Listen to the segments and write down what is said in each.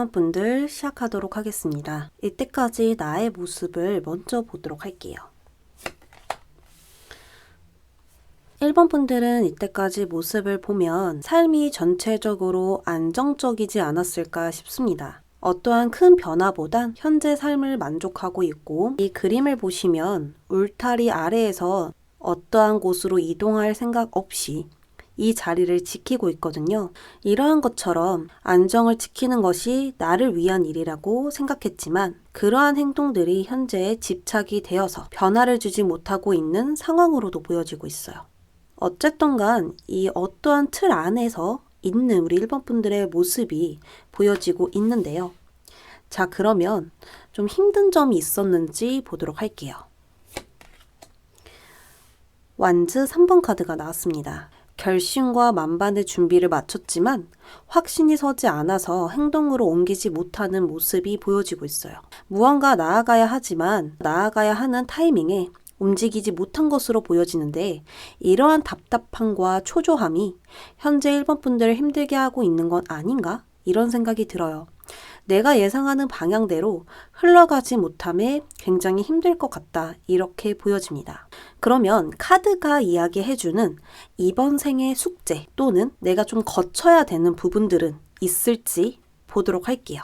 1번 분들 시작하도록 하겠습니다. 이때까지 나의 모습을 먼저 보도록 할게요. 1번 분들은 이때까지 모습을 보면 삶이 전체적으로 안정적이지 않았을까 싶습니다. 어떠한 큰 변화보단 현재 삶을 만족하고 있고 이 그림을 보시면 울타리 아래에서 어떠한 곳으로 이동할 생각 없이 이 자리를 지키고 있거든요. 이러한 것처럼 안정을 지키는 것이 나를 위한 일이라고 생각했지만 그러한 행동들이 현재에 집착이 되어서 변화를 주지 못하고 있는 상황으로도 보여지고 있어요. 어쨌든 간 이 어떠한 틀 안에서 있는 우리 1번 분들의 모습이 보여지고 있는데요. 자, 그러면 좀 힘든 점이 있었는지 보도록 할게요. 완즈 3번 카드가 나왔습니다. 결심과 만반의 준비를 마쳤지만 확신이 서지 않아서 행동으로 옮기지 못하는 모습이 보여지고 있어요. 무언가 나아가야 하지만 나아가야 하는 타이밍에 움직이지 못한 것으로 보여지는데 이러한 답답함과 초조함이 현재 1번 분들을 힘들게 하고 있는 건 아닌가? 이런 생각이 들어요. 내가 예상하는 방향대로 흘러가지 못함에 굉장히 힘들 것 같다. 이렇게 보여집니다. 그러면 카드가 이야기해주는 이번 생의 숙제 또는 내가 좀 거쳐야 되는 부분들은 있을지 보도록 할게요.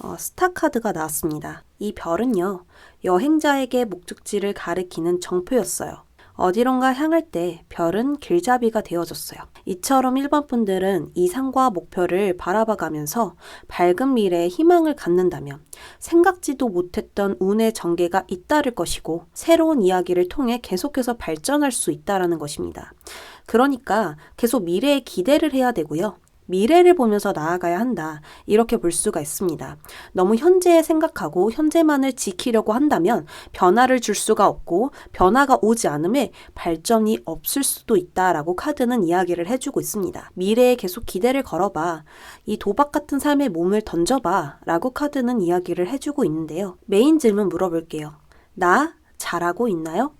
어, 스타 카드가 나왔습니다. 이 별은요, 여행자에게 목적지를 가리키는 정표였어요. 어디론가 향할 때 별은 길잡이가 되어졌어요. 이처럼 1번 분들은 이상과 목표를 바라봐 가면서 밝은 미래에 희망을 갖는다면 생각지도 못했던 운의 전개가 잇따를 것이고 새로운 이야기를 통해 계속해서 발전할 수 있다라는 것입니다. 그러니까 계속 미래에 기대를 해야 되고요. 미래를 보면서 나아가야 한다. 이렇게 볼 수가 있습니다. 너무 현재에 생각하고 현재만을 지키려고 한다면 변화를 줄 수가 없고 변화가 오지 않음에 발전이 없을 수도 있다라고 카드는 이야기를 해주고 있습니다. 미래에 계속 기대를 걸어봐. 이 도박 같은 삶에 몸을 던져봐. 라고 카드는 이야기를 해주고 있는데요. 메인 질문 물어볼게요. 나 잘하고 있나요?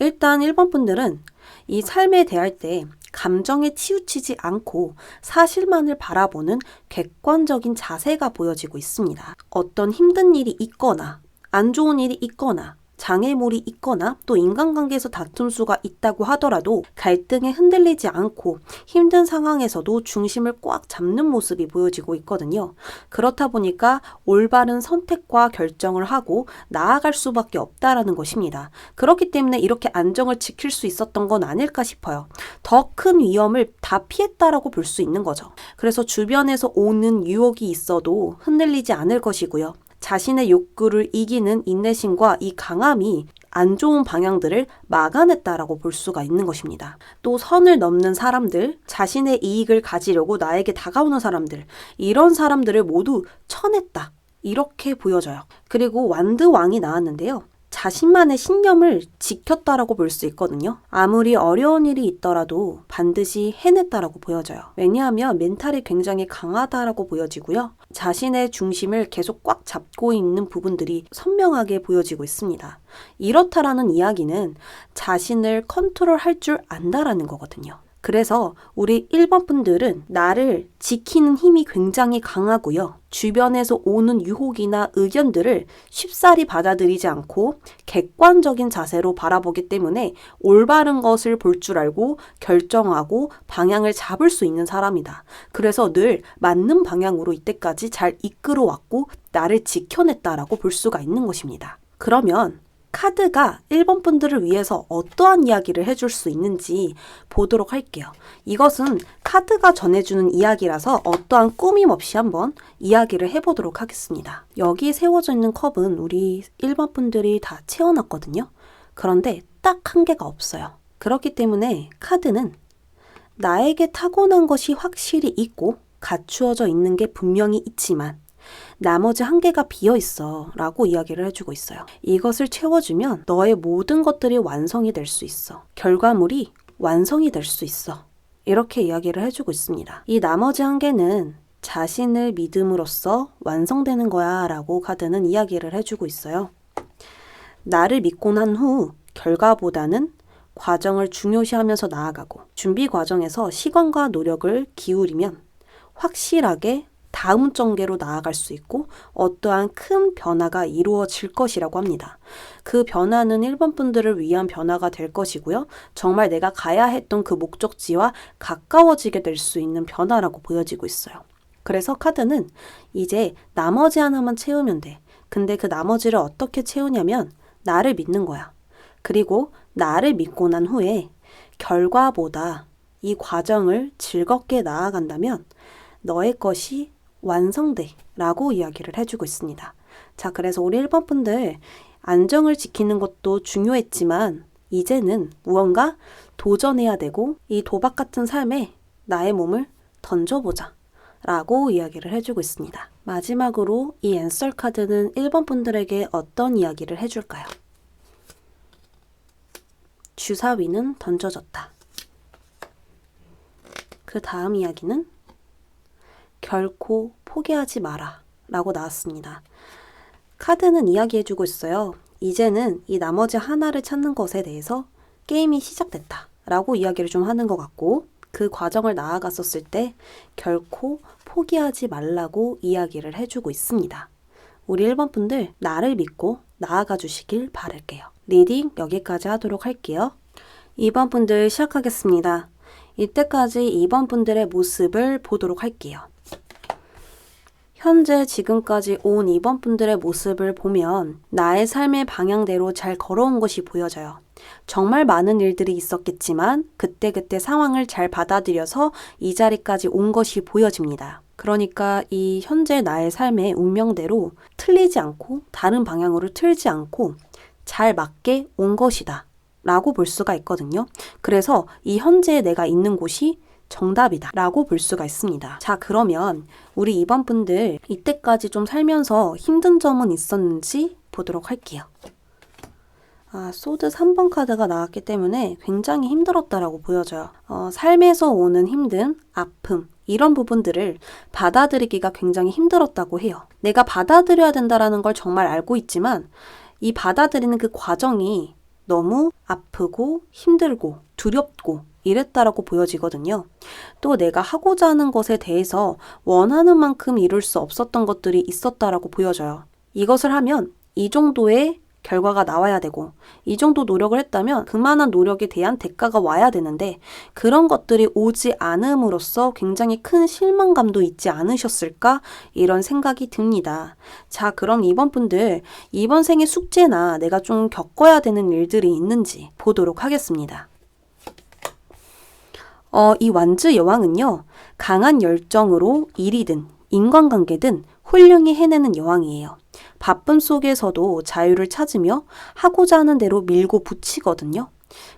일단 1번 분들은 이 삶에 대할 때 감정에 치우치지 않고 사실만을 바라보는 객관적인 자세가 보여지고 있습니다. 어떤 힘든 일이 있거나 안 좋은 일이 있거나 장애물이 있거나 또 인간관계에서 다툼 수가 있다고 하더라도 갈등에 흔들리지 않고 힘든 상황에서도 중심을 꽉 잡는 모습이 보여지고 있거든요. 그렇다 보니까 올바른 선택과 결정을 하고 나아갈 수밖에 없다라는 것입니다. 그렇기 때문에 이렇게 안정을 지킬 수 있었던 건 아닐까 싶어요. 더 큰 위험을 다 피했다라고 볼 수 있는 거죠. 그래서 주변에서 오는 유혹이 있어도 흔들리지 않을 것이고요. 자신의 욕구를 이기는 인내심과 이 강함이 안 좋은 방향들을 막아냈다라고 볼 수가 있는 것입니다. 또 선을 넘는 사람들, 자신의 이익을 가지려고 나에게 다가오는 사람들, 이런 사람들을 모두 쳐냈다. 이렇게 보여져요. 그리고 완드 왕이 나왔는데요. 자신만의 신념을 지켰다라고 볼 수 있거든요. 아무리 어려운 일이 있더라도 반드시 해냈다라고 보여져요. 왜냐하면 멘탈이 굉장히 강하다라고 보여지고요. 자신의 중심을 계속 꽉 잡고 있는 부분들이 선명하게 보여지고 있습니다. 이렇다라는 이야기는 자신을 컨트롤 할 줄 안다라는 거거든요. 그래서 우리 1번 분들은 나를 지키는 힘이 굉장히 강하고요. 주변에서 오는 유혹이나 의견들을 쉽사리 받아들이지 않고 객관적인 자세로 바라보기 때문에 올바른 것을 볼 줄 알고 결정하고 방향을 잡을 수 있는 사람이다. 그래서 늘 맞는 방향으로 이때까지 잘 이끌어 왔고 나를 지켜냈다라고 볼 수가 있는 것입니다. 그러면 카드가 1번 분들을 위해서 어떠한 이야기를 해줄 수 있는지 보도록 할게요. 이것은 카드가 전해주는 이야기라서 어떠한 꾸밈 없이 한번 이야기를 해보도록 하겠습니다. 여기 세워져 있는 컵은 우리 1번 분들이 다 채워놨거든요. 그런데 딱 한 개가 없어요. 그렇기 때문에 카드는 나에게 타고난 것이 확실히 있고 갖추어져 있는 게 분명히 있지만 나머지 한 개가 비어 있어 라고 이야기를 해주고 있어요. 이것을 채워주면 너의 모든 것들이 완성이 될 수 있어. 결과물이 완성이 될 수 있어. 이렇게 이야기를 해주고 있습니다. 이 나머지 한 개는 자신을 믿음으로써 완성되는 거야 라고 카드는 이야기를 해주고 있어요. 나를 믿고 난 후 결과보다는 과정을 중요시하면서 나아가고 준비 과정에서 시간과 노력을 기울이면 확실하게 다음 단계로 나아갈 수 있고 어떠한 큰 변화가 이루어질 것이라고 합니다. 그 변화는 1번 분들을 위한 변화가 될 것이고요. 정말 내가 가야 했던 그 목적지와 가까워지게 될 수 있는 변화라고 보여지고 있어요. 그래서 카드는 이제 나머지 하나만 채우면 돼. 근데 그 나머지를 어떻게 채우냐면 나를 믿는 거야. 그리고 나를 믿고 난 후에 결과보다 이 과정을 즐겁게 나아간다면 너의 것이 완성돼 라고 이야기를 해주고 있습니다. 자, 그래서 우리 1번 분들 안정을 지키는 것도 중요했지만 이제는 무언가 도전해야 되고 이 도박 같은 삶에 나의 몸을 던져보자 라고 이야기를 해주고 있습니다. 마지막으로 이 앤썰 카드는 1번 분들에게 어떤 이야기를 해줄까요? 주사위는 던져졌다. 그 다음 이야기는 결코 포기하지 마라 라고 나왔습니다. 카드는 이야기해주고 있어요. 이제는 이 나머지 하나를 찾는 것에 대해서 게임이 시작됐다 라고 이야기를 좀 하는 것 같고 그 과정을 나아갔었을 때 결코 포기하지 말라고 이야기를 해주고 있습니다. 우리 1번 분들 나를 믿고 나아가 주시길 바랄게요. 리딩 여기까지 하도록 할게요. 2번 분들 시작하겠습니다. 이때까지 2번 분들의 모습을 보도록 할게요. 현재 지금까지 온 2번 분들의 모습을 보면 나의 삶의 방향대로 잘 걸어온 것이 보여져요. 정말 많은 일들이 있었겠지만 그때그때 상황을 잘 받아들여서 이 자리까지 온 것이 보여집니다. 그러니까 이 현재 나의 삶의 운명대로 틀리지 않고 다른 방향으로 틀지 않고 잘 맞게 온 것이다. 라고 볼 수가 있거든요. 그래서 이 현재 내가 있는 곳이 정답이다 라고 볼 수가 있습니다. 자, 그러면 우리 이번 분들 이때까지 좀 살면서 힘든 점은 있었는지 보도록 할게요. 아, 소드 3번 카드가 나왔기 때문에 굉장히 힘들었다라고 보여져요. 어, 삶에서 오는 힘든 아픔, 이런 부분들을 받아들이기가 굉장히 힘들었다고 해요. 내가 받아들여야 된다라는 걸 정말 알고 있지만 이 받아들이는 그 과정이 너무 아프고 힘들고 두렵고 이랬다라고 보여지거든요. 또 내가 하고자 하는 것에 대해서 원하는 만큼 이룰 수 없었던 것들이 있었다라고 보여져요. 이것을 하면 이 정도의 결과가 나와야 되고 이 정도 노력을 했다면 그만한 노력에 대한 대가가 와야 되는데 그런 것들이 오지 않음으로써 굉장히 큰 실망감도 있지 않으셨을까 이런 생각이 듭니다. 자 그럼 이번 분들 이번 생의 숙제나 내가 좀 겪어야 되는 일들이 있는지 보도록 하겠습니다. 어, 이 완즈 여왕은요, 강한 열정으로 일이든 인간관계든 훌륭히 해내는 여왕이에요. 바쁨 속에서도 자유를 찾으며 하고자 하는 대로 밀고 붙이거든요.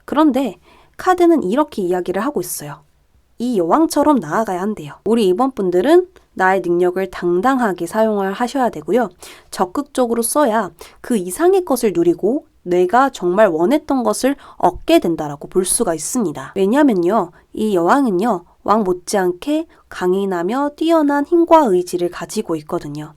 그런데 카드는 이렇게 이야기를 하고 있어요. 이 여왕처럼 나아가야 한대요. 우리 이번 분들은 나의 능력을 당당하게 사용을 하셔야 되고요. 적극적으로 써야 그 이상의 것을 누리고 내가 정말 원했던 것을 얻게 된다라고 볼 수가 있습니다. 왜냐면요. 이 여왕은요. 왕 못지않게 강인하며 뛰어난 힘과 의지를 가지고 있거든요.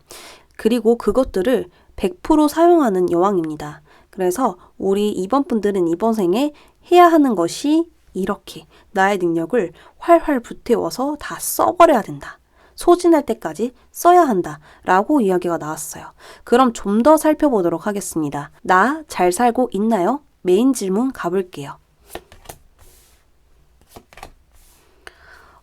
그리고 그것들을 100% 사용하는 여왕입니다. 그래서 우리 이번 분들은 이번 생에 해야 하는 것이 이렇게 나의 능력을 활활 불태워서 다 써버려야 된다. 소진할 때까지 써야 한다. 라고 이야기가 나왔어요. 그럼 좀 더 살펴보도록 하겠습니다. 나 잘 살고 있나요? 메인 질문 가볼게요.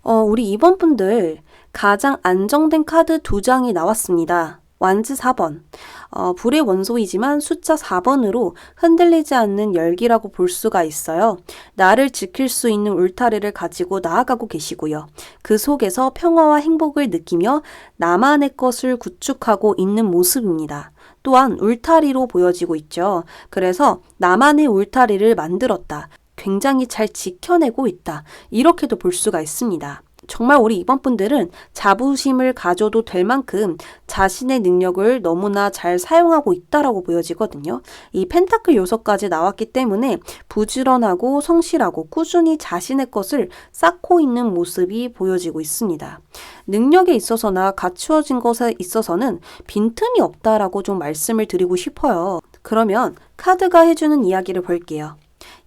어, 우리 이번 분들 가장 안정된 카드 두 장이 나왔습니다. 완즈 4번. 어, 불의 원소이지만 숫자 4번으로 흔들리지 않는 열기라고 볼 수가 있어요. 나를 지킬 수 있는 울타리를 가지고 나아가고 계시고요. 그 속에서 평화와 행복을 느끼며 나만의 것을 구축하고 있는 모습입니다. 또한 울타리로 보여지고 있죠. 그래서 나만의 울타리를 만들었다. 굉장히 잘 지켜내고 있다. 이렇게도 볼 수가 있습니다. 정말 우리 이번 분들은 자부심을 가져도 될 만큼 자신의 능력을 너무나 잘 사용하고 있다라고 보여지거든요. 이 펜타클 요소까지 나왔기 때문에 부지런하고 성실하고 꾸준히 자신의 것을 쌓고 있는 모습이 보여지고 있습니다. 능력에 있어서나 갖추어진 것에 있어서는 빈틈이 없다라고 좀 말씀을 드리고 싶어요. 그러면 카드가 해주는 이야기를 볼게요.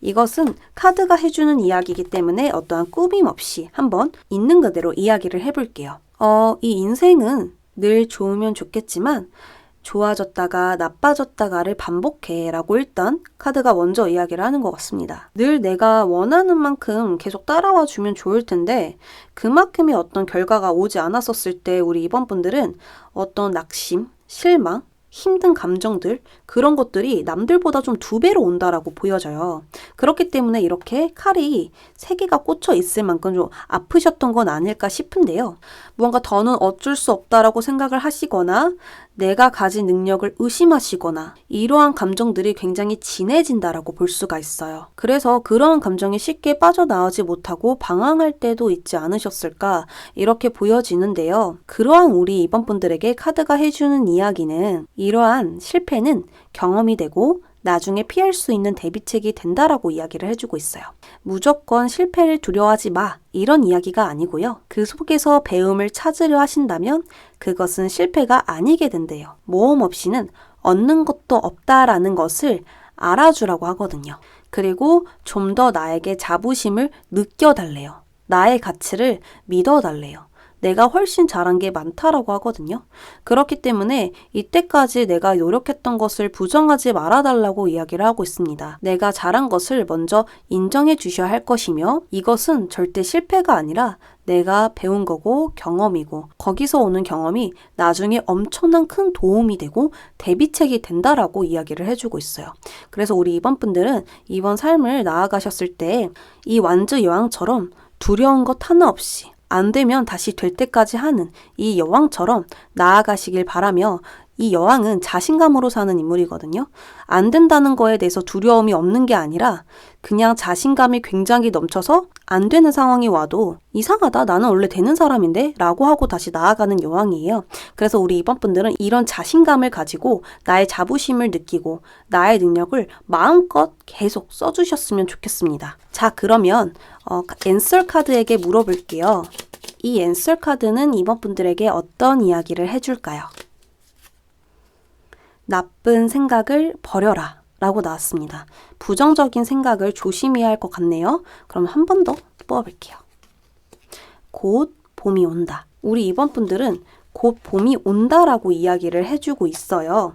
이것은 카드가 해주는 이야기이기 때문에 어떠한 꾸밈 없이 한번 있는 그대로 이야기를 해볼게요. 어, 이 인생은 늘 좋으면 좋겠지만 좋아졌다가 나빠졌다가를 반복해 라고 일단 카드가 먼저 이야기를 하는 것 같습니다. 늘 내가 원하는 만큼 계속 따라와 주면 좋을 텐데 그만큼의 어떤 결과가 오지 않았었을 때 우리 이번 분들은 어떤 낙심, 실망, 힘든 감정들 그런 것들이 남들보다 좀 두 배로 온다라고 보여져요. 그렇기 때문에 이렇게 칼이 세 개가 꽂혀 있을 만큼 좀 아프셨던 건 아닐까 싶은데요. 무언가 더는 어쩔 수 없다라고 생각을 하시거나 내가 가진 능력을 의심하시거나 이러한 감정들이 굉장히 진해진다라고 볼 수가 있어요. 그래서 그런 감정이 쉽게 빠져나오지 못하고 방황할 때도 있지 않으셨을까 이렇게 보여지는데요. 그러한 우리 이번 분들에게 카드가 해주는 이야기는 이러한 실패는 경험이 되고 나중에 피할 수 있는 대비책이 된다라고 이야기를 해주고 있어요. 무조건 실패를 두려워하지 마. 이런 이야기가 아니고요. 그 속에서 배움을 찾으려 하신다면 그것은 실패가 아니게 된대요. 모험 없이는 얻는 것도 없다라는 것을 알아주라고 하거든요. 그리고 좀 더 나에게 자부심을 느껴달래요. 나의 가치를 믿어달래요. 내가 훨씬 잘한 게 많다라고 하거든요. 그렇기 때문에 이때까지 내가 노력했던 것을 부정하지 말아달라고 이야기를 하고 있습니다. 내가 잘한 것을 먼저 인정해 주셔야 할 것이며 이것은 절대 실패가 아니라 내가 배운 거고 경험이고 거기서 오는 경험이 나중에 엄청난 큰 도움이 되고 대비책이 된다라고 이야기를 해주고 있어요. 그래서 우리 이번 분들은 이번 삶을 나아가셨을 때 이 완즈 여왕처럼 두려운 것 하나 없이 안 되면 다시 될 때까지 하는 이 여왕처럼 나아가시길 바라며 이 여왕은 자신감으로 사는 인물이거든요. 안 된다는 거에 대해서 두려움이 없는 게 아니라 그냥 자신감이 굉장히 넘쳐서 안 되는 상황이 와도 이상하다. 나는 원래 되는 사람인데? 라고 하고 다시 나아가는 여왕이에요. 그래서 우리 이번 분들은 이런 자신감을 가지고 나의 자부심을 느끼고 나의 능력을 마음껏 계속 써주셨으면 좋겠습니다. 자, 그러면 어, 앤서 카드에게 물어볼게요. 이 앤서 카드는 이번 분들에게 어떤 이야기를 해줄까요? 나쁜 생각을 버려라. 라고 나왔습니다. 부정적인 생각을 조심해야 할 것 같네요. 그럼 한 번 더 뽑아볼게요. 곧 봄이 온다. 우리 이번 분들은 곧 봄이 온다라고 이야기를 해주고 있어요.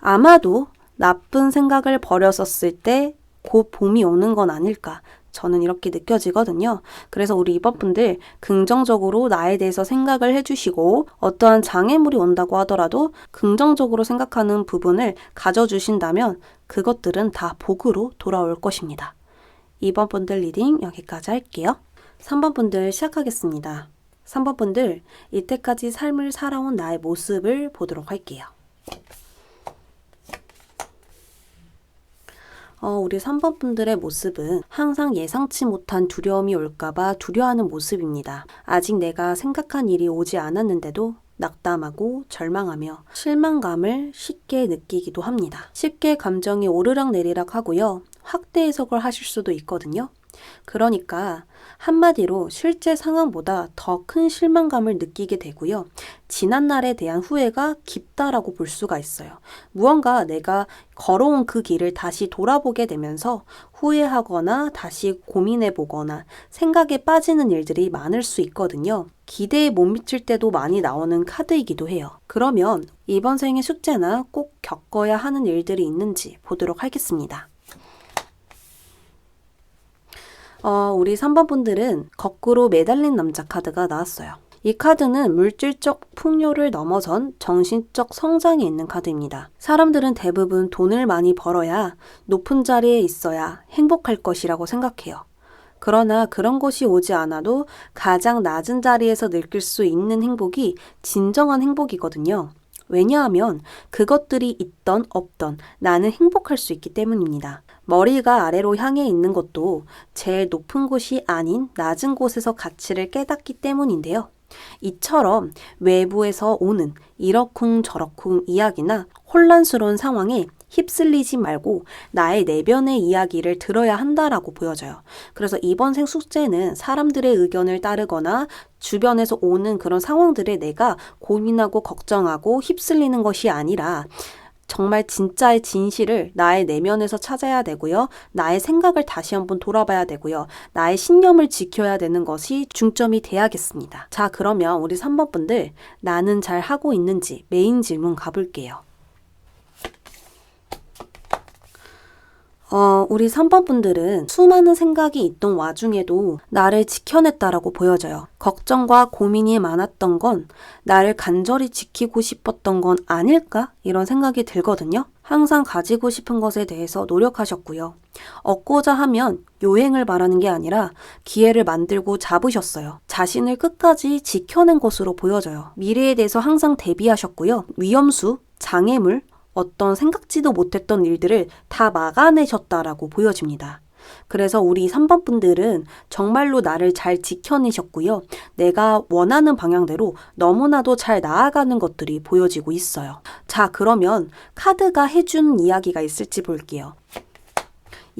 아마도 나쁜 생각을 버렸었을 때 곧 봄이 오는 건 아닐까. 저는 이렇게 느껴지거든요. 그래서 우리 이번 분들 긍정적으로 나에 대해서 생각을 해주시고 어떠한 장애물이 온다고 하더라도 긍정적으로 생각하는 부분을 가져주신다면 그것들은 다 복으로 돌아올 것입니다. 2번 분들 리딩 여기까지 할게요. 3번 분들 시작하겠습니다. 3번 분들 이때까지 삶을 살아온 나의 모습을 보도록 할게요. 어, 우리 3번 분들의 모습은 항상 예상치 못한 두려움이 올까봐 두려워하는 모습입니다. 아직 내가 생각한 일이 오지 않았는데도 낙담하고 절망하며 실망감을 쉽게 느끼기도 합니다. 쉽게 감정이 오르락 내리락 하고요. 확대 해석을 하실 수도 있거든요. 그러니까 한마디로 실제 상황보다 더 큰 실망감을 느끼게 되고요. 지난 날에 대한 후회가 깊다라고 볼 수가 있어요. 무언가 내가 걸어온 그 길을 다시 돌아보게 되면서 후회하거나 다시 고민해 보거나 생각에 빠지는 일들이 많을 수 있거든요. 기대에 못 미칠 때도 많이 나오는 카드이기도 해요. 그러면 이번 생의 숙제나 꼭 겪어야 하는 일들이 있는지 보도록 하겠습니다. 어, 우리 3번 분들은 거꾸로 매달린 남자 카드가 나왔어요. 이 카드는 물질적 풍요를 넘어선 정신적 성장이 있는 카드입니다. 사람들은 대부분 돈을 많이 벌어야 높은 자리에 있어야 행복할 것이라고 생각해요. 그러나 그런 것이 오지 않아도 가장 낮은 자리에서 느낄 수 있는 행복이 진정한 행복이거든요. 왜냐하면 그것들이 있던 없던 나는 행복할 수 있기 때문입니다. 머리가 아래로 향해 있는 것도 제일 높은 곳이 아닌 낮은 곳에서 가치를 깨닫기 때문인데요. 이처럼 외부에서 오는 이러쿵저러쿵 이야기나 혼란스러운 상황에 휩쓸리지 말고 나의 내변의 이야기를 들어야 한다라고 보여져요. 그래서 이번 생 숙제는 사람들의 의견을 따르거나 주변에서 오는 그런 상황들에 내가 고민하고 걱정하고 휩쓸리는 것이 아니라 정말 진짜의 진실을 나의 내면에서 찾아야 되고요. 나의 생각을 다시 한번 돌아봐야 되고요. 나의 신념을 지켜야 되는 것이 중점이 돼야겠습니다. 자, 그러면 우리 3번 분들 나는 잘 하고 있는지 메인 질문 가볼게요. 어, 우리 3번 분들은 수많은 생각이 있던 와중에도 나를 지켜냈다라고 보여져요. 걱정과 고민이 많았던 건 나를 간절히 지키고 싶었던 건 아닐까? 이런 생각이 들거든요. 항상 가지고 싶은 것에 대해서 노력하셨고요. 얻고자 하면 요행을 바라는 게 아니라 기회를 만들고 잡으셨어요. 자신을 끝까지 지켜낸 것으로 보여져요. 미래에 대해서 항상 대비하셨고요. 위험수, 장애물, 어떤 생각지도 못했던 일들을 다 막아내셨다라고 보여집니다. 그래서 우리 3번 분들은 정말로 나를 잘 지켜내셨고요. 내가 원하는 방향대로 너무나도 잘 나아가는 것들이 보여지고 있어요. 자, 그러면 카드가 해주는 이야기가 있을지 볼게요.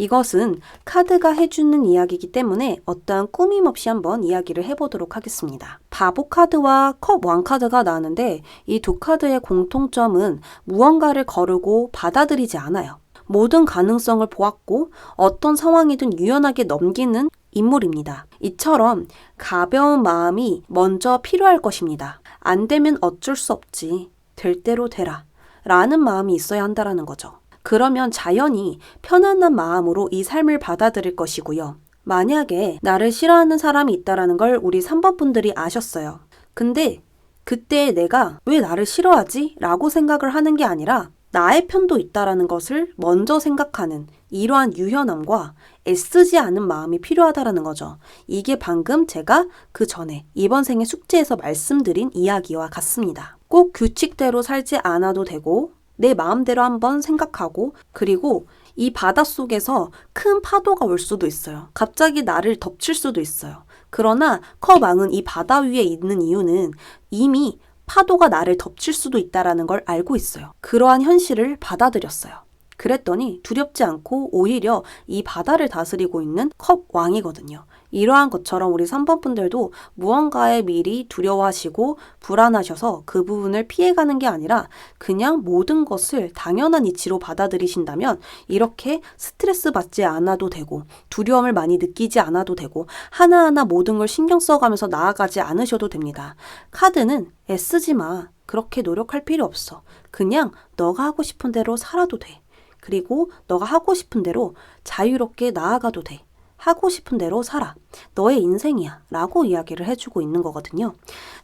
이것은 카드가 해주는 이야기이기 때문에 어떠한 꾸밈 없이 한번 이야기를 해보도록 하겠습니다. 바보 카드와 컵 왕 카드가 나왔는데 이 두 카드의 공통점은 무언가를 거르고 받아들이지 않아요. 모든 가능성을 보았고 어떤 상황이든 유연하게 넘기는 인물입니다. 이처럼 가벼운 마음이 먼저 필요할 것입니다. 안 되면 어쩔 수 없지. 될 대로 되라. 라는 마음이 있어야 한다라는 거죠. 그러면 자연히 편안한 마음으로 이 삶을 받아들일 것이고요. 만약에 나를 싫어하는 사람이 있다라는 걸 우리 3번 분들이 아셨어요. 근데 그때 내가 왜 나를 싫어하지? 라고 생각을 하는 게 아니라 나의 편도 있다라는 것을 먼저 생각하는 이러한 유연함과 애쓰지 않은 마음이 필요하다라는 거죠. 이게 방금 제가 그 전에 이번 생의 숙제에서 말씀드린 이야기와 같습니다. 꼭 규칙대로 살지 않아도 되고 내 마음대로 한번 생각하고 그리고 이 바닷속에서 큰 파도가 올 수도 있어요. 갑자기 나를 덮칠 수도 있어요. 그러나 커망은 이 바다 위에 있는 이유는 이미 파도가 나를 덮칠 수도 있다라는 걸 알고 있어요. 그러한 현실을 받아들였어요. 그랬더니 두렵지 않고 오히려 이 바다를 다스리고 있는 컵 왕이거든요. 이러한 것처럼 우리 3번 분들도 무언가에 미리 두려워하시고 불안하셔서 그 부분을 피해가는 게 아니라 그냥 모든 것을 당연한 이치로 받아들이신다면 이렇게 스트레스 받지 않아도 되고 두려움을 많이 느끼지 않아도 되고 하나하나 모든 걸 신경 써가면서 나아가지 않으셔도 됩니다. 카드는 애쓰지 마. 그렇게 노력할 필요 없어. 그냥 너가 하고 싶은 대로 살아도 돼. 그리고 너가 하고 싶은 대로 자유롭게 나아가도 돼. 하고 싶은 대로 살아. 너의 인생이야. 라고 이야기를 해주고 있는 거거든요.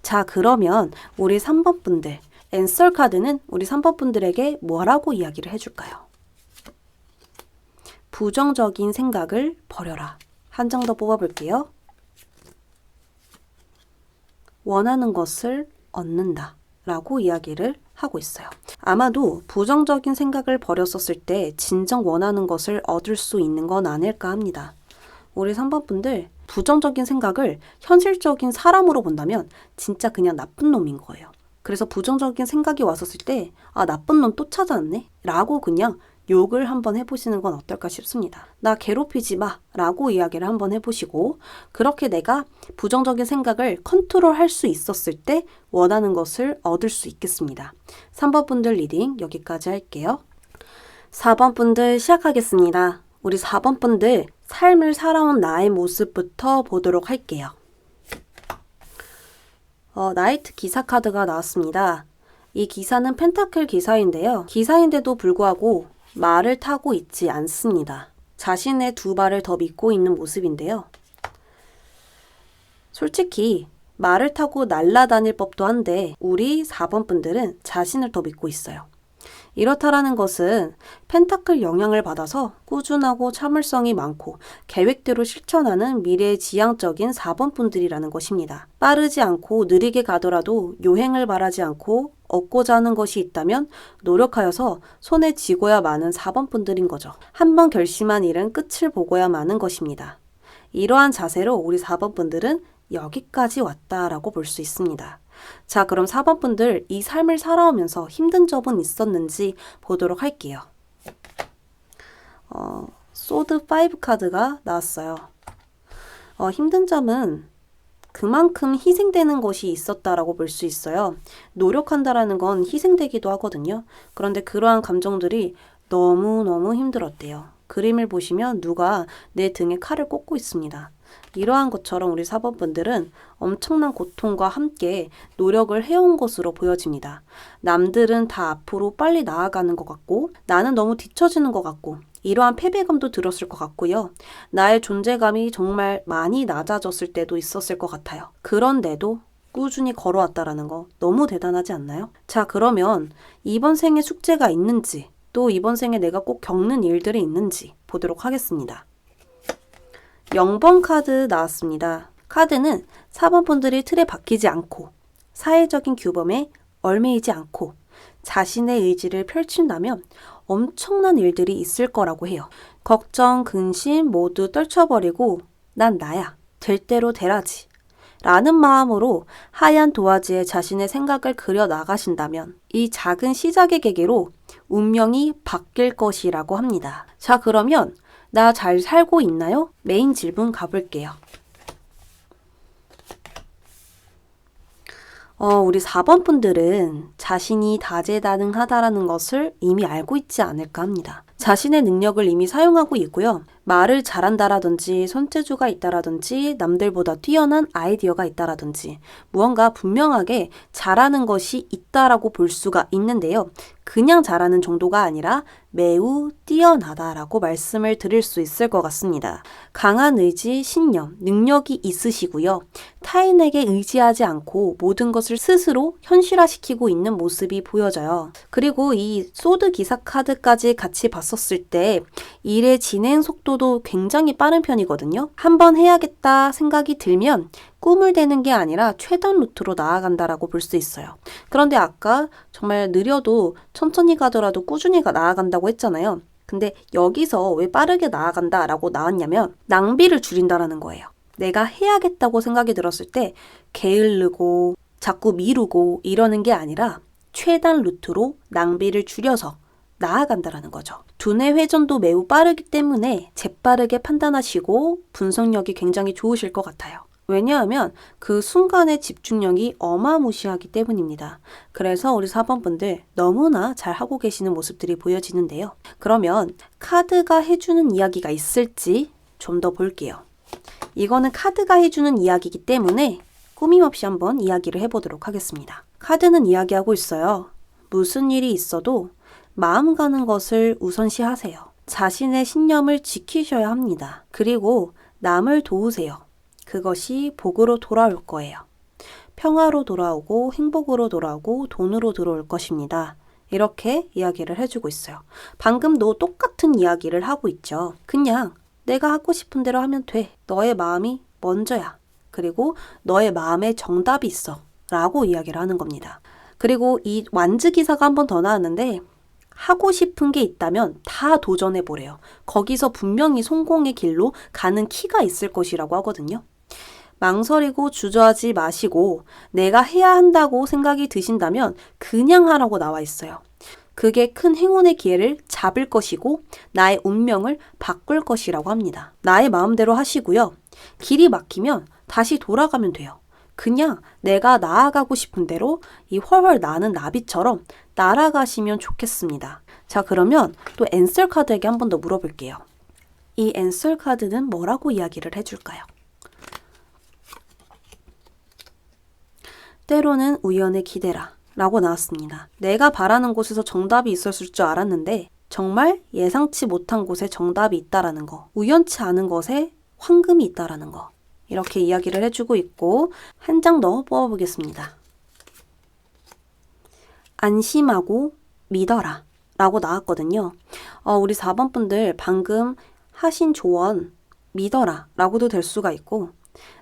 자, 그러면 우리 3번 분들, 앤서 카드는 우리 3번 분들에게 뭐라고 이야기를 해줄까요? 부정적인 생각을 버려라. 한 장 더 뽑아볼게요. 원하는 것을 얻는다. 라고 이야기를 하고 있어요. 아마도 부정적인 생각을 버렸었을 때 진정 원하는 것을 얻을 수 있는 건 아닐까 합니다. 우리 3번 분들 부정적인 생각을 현실적인 사람으로 본다면 진짜 그냥 나쁜 놈인 거예요. 그래서 부정적인 생각이 왔었을 때, 아, 나쁜 놈 또 찾아왔네? 라고 그냥 욕을 한번 해보시는 건 어떨까 싶습니다. 나 괴롭히지 마. 라고 이야기를 한번 해보시고, 그렇게 내가 부정적인 생각을 컨트롤 할 수 있었을 때 원하는 것을 얻을 수 있겠습니다. 3번 분들 리딩 여기까지 할게요. 4번 분들 시작하겠습니다. 우리 4번 분들 삶을 살아온 나의 모습부터 보도록 할게요. 어, 나이트 기사 카드가 나왔습니다. 이 기사는 펜타클 기사인데요. 기사인데도 불구하고 말을 타고 있지 않습니다. 자신의 두 발을 더 믿고 있는 모습인데요. 솔직히 말을 타고 날아다닐 법도 한데 우리 4번 분들은 자신을 더 믿고 있어요. 이렇다라는 것은 펜타클 영향을 받아서 꾸준하고 참을성이 많고 계획대로 실천하는 미래 지향적인 4번 분들이라는 것입니다. 빠르지 않고 느리게 가더라도 요행을 바라지 않고 얻고자 하는 것이 있다면 노력하여서 손에 쥐고야 마는 4번 분들인 거죠. 한번 결심한 일은 끝을 보고야 마는 것입니다. 이러한 자세로 우리 4번 분들은 여기까지 왔다라고 볼 수 있습니다. 자, 그럼 4번 분들 이 삶을 살아오면서 힘든 점은 있었는지 보도록 할게요. 어, 소드 5 카드가 나왔어요. 어, 힘든 점은 그만큼 희생되는 것이 있었다라고 볼 수 있어요. 노력한다라는 건 희생되기도 하거든요. 그런데 그러한 감정들이 너무너무 힘들었대요. 그림을 보시면 누가 내 등에 칼을 꽂고 있습니다. 이러한 것처럼 우리 사범분들은 엄청난 고통과 함께 노력을 해온 것으로 보여집니다. 남들은 다 앞으로 빨리 나아가는 것 같고 나는 너무 뒤처지는 것 같고 이러한 패배감도 들었을 것 같고요. 나의 존재감이 정말 많이 낮아졌을 때도 있었을 것 같아요. 그런데도 꾸준히 걸어왔다라는 거 너무 대단하지 않나요? 자, 그러면 이번 생에 숙제가 있는지 또 이번 생에 내가 꼭 겪는 일들이 있는지 보도록 하겠습니다. 0번 카드 나왔습니다. 카드는 4번 분들이 틀에 박히지 않고 사회적인 규범에 얽매이지 않고 자신의 의지를 펼친다면 엄청난 일들이 있을 거라고 해요. 걱정, 근심 모두 떨쳐버리고 난 나야. 될 대로 되라지. 라는 마음으로 하얀 도화지에 자신의 생각을 그려 나가신다면 이 작은 시작의 계기로 운명이 바뀔 것이라고 합니다. 자, 그러면 나 잘 살고 있나요? 메인 질문 가볼게요. 어, 우리 4번 분들은 자신이 다재다능하다라는 것을 이미 알고 있지 않을까 합니다. 자신의 능력을 이미 사용하고 있고요. 말을 잘한다라든지 손재주가 있다라든지 남들보다 뛰어난 아이디어가 있다라든지 무언가 분명하게 잘하는 것이 있다라고 볼 수가 있는데요. 그냥 잘하는 정도가 아니라 매우 뛰어나다라고 말씀을 드릴 수 있을 것 같습니다. 강한 의지, 신념, 능력이 있으시고요. 타인에게 의지하지 않고 모든 것을 스스로 현실화시키고 있는 모습이 보여져요. 그리고 이 소드 기사 카드까지 같이 봤었을 때 일의 진행 속도 도 굉장히 빠른 편이거든요. 한번 해야겠다 생각이 들면 꿈을 대는 게 아니라 최단 루트로 나아간다라고 볼 수 있어요. 그런데 아까 정말 느려도 천천히 가더라도 꾸준히 나아간다고 했잖아요. 근데 여기서 왜 빠르게 나아간다라고 나왔냐면 낭비를 줄인다라는 거예요. 내가 해야겠다고 생각이 들었을 때 게을르고 자꾸 미루고 이러는 게 아니라 최단 루트로 낭비를 줄여서 나아간다라는 거죠. 두뇌 회전도 매우 빠르기 때문에 재빠르게 판단하시고 분석력이 굉장히 좋으실 것 같아요. 왜냐하면 그 순간의 집중력이 어마무시하기 때문입니다. 그래서 우리 4번 분들 너무나 잘 하고 계시는 모습들이 보여지는데요. 그러면 카드가 해주는 이야기가 있을지 좀 더 볼게요. 이거는 카드가 해주는 이야기이기 때문에 꾸밈없이 한번 이야기를 해보도록 하겠습니다. 카드는 이야기하고 있어요. 무슨 일이 있어도 마음 가는 것을 우선시하세요. 자신의 신념을 지키셔야 합니다. 그리고 남을 도우세요. 그것이 복으로 돌아올 거예요. 평화로 돌아오고 행복으로 돌아오고 돈으로 들어올 것입니다. 이렇게 이야기를 해주고 있어요. 방금도 똑같은 이야기를 하고 있죠. 그냥 내가 하고 싶은 대로 하면 돼. 너의 마음이 먼저야. 그리고 너의 마음에 정답이 있어. 라고 이야기를 하는 겁니다. 그리고 이 완즈 기사가 한 번 더 나왔는데 하고 싶은 게 있다면 다 도전해 보래요. 거기서 분명히 성공의 길로 가는 키가 있을 것이라고 하거든요. 망설이고 주저하지 마시고 내가 해야 한다고 생각이 드신다면 그냥 하라고 나와 있어요. 그게 큰 행운의 기회를 잡을 것이고 나의 운명을 바꿀 것이라고 합니다. 나의 마음대로 하시고요. 길이 막히면 다시 돌아가면 돼요. 그냥 내가 나아가고 싶은 대로 이 훨훨 나는 나비처럼 날아가시면 좋겠습니다. 자, 그러면 또 앤셀 카드에게 한 번 더 물어볼게요. 이 앤셀 카드는 뭐라고 이야기를 해줄까요? 때로는 우연에 기대라 라고 나왔습니다. 내가 바라는 곳에서 정답이 있었을 줄 알았는데 정말 예상치 못한 곳에 정답이 있다라는 거, 우연치 않은 것에 황금이 있다라는 거. 이렇게 이야기를 해주고 있고 한장더 뽑아보겠습니다. 안심하고 믿어라 라고 나왔거든요. 어, 우리 4번 분들 방금 하신 조언 믿어라 라고도 될 수가 있고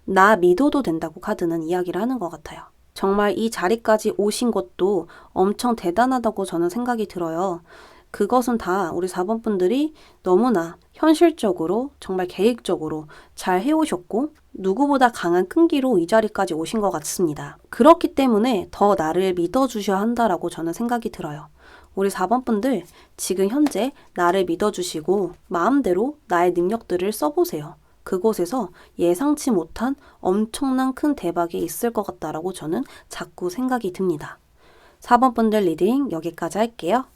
나 믿어도 된다고 카드는 이야기를 하는 것 같아요. 정말 이 자리까지 오신 것도 엄청 대단하다고 저는 생각이 들어요. 그것은 다 우리 4번 분들이 너무나 현실적으로 정말 계획적으로 잘 해오셨고 누구보다 강한 끈기로 이 자리까지 오신 것 같습니다. 그렇기 때문에 더 나를 믿어주셔야 한다라고 저는 생각이 들어요. 우리 4번 분들 지금 현재 나를 믿어주시고 마음대로 나의 능력들을 써보세요. 그곳에서 예상치 못한 엄청난 큰 대박이 있을 것 같다라고 저는 자꾸 생각이 듭니다. 4번 분들 리딩 여기까지 할게요.